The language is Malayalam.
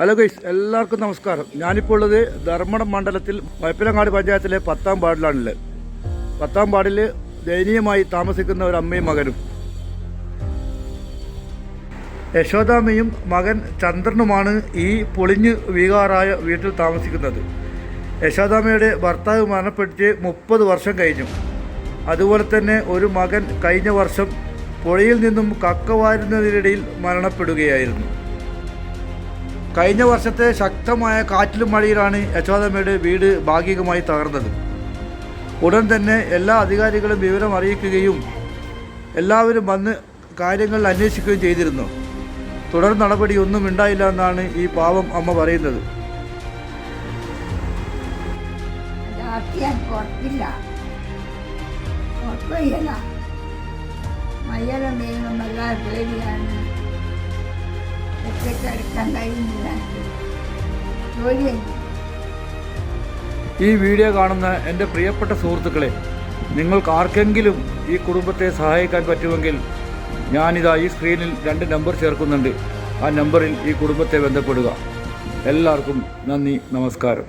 ഹലോ ഗൈസ് എല്ലാവർക്കും നമസ്കാരം. ഞാനിപ്പോൾ ഉള്ളത് ധർമ്മടം മണ്ഡലത്തിൽ വൈപ്പിലങ്ങാട് പഞ്ചായത്തിലെ പത്താം വാർഡിലാണുള്ളത്. പത്താം വാർഡിൽ ദയനീയമായി താമസിക്കുന്ന ഒരു അമ്മയും മകനും. യശോദാമ്മയും മകൻ ചന്ദ്രനുമാണ് ഈ പൊളിഞ്ഞ് വീകാറായ വീട്ടിൽ താമസിക്കുന്നത്. യശോദാമ്മയുടെ ഭർത്താവ് മരണപ്പെട്ടിട്ട് മുപ്പത് വർഷം കഴിഞ്ഞു. അതുപോലെ തന്നെ ഒരു മകൻ കഴിഞ്ഞ വർഷം പുഴയിൽ നിന്നും കക്ക വാരുന്നതിനിടയിൽ മരണപ്പെടുകയായിരുന്നു. കഴിഞ്ഞ വർഷത്തെ ശക്തമായ കാറ്റിലും മഴയിലാണ് യശോദമ്മയുടെ വീട് ഭാഗികമായി തകർന്നത്. ഉടൻ തന്നെ എല്ലാ അധികാരികളും വിവരം അറിയിക്കുകയും എല്ലാവരും വന്ന് കാര്യങ്ങൾ അന്വേഷിക്കുകയും ചെയ്തിരുന്നു. തുടർ നടപടി ഒന്നും ഉണ്ടായില്ല എന്നാണ് ഈ പാവം അമ്മ പറയുന്നത്. മയ്യലും വീഴും പേടിയാണ്. ഈ വീഡിയോ കാണുന്ന എന്റെ പ്രിയപ്പെട്ട സുഹൃത്തുക്കളെ നിങ്ങൾക്ക് ആർക്കെങ്കിലും ഈ കുടുംബത്തെ സഹായിക്കാൻ പറ്റുമെങ്കിൽ ഞാനിതാ ഈ സ്ക്രീനിൽ രണ്ട് നമ്പർ ചേർക്കുന്നുണ്ട്. ആ നമ്പറിൽ ഈ കുടുംബത്തെ ബന്ധപ്പെടുക. എല്ലാവർക്കും നന്ദി നമസ്കാരം.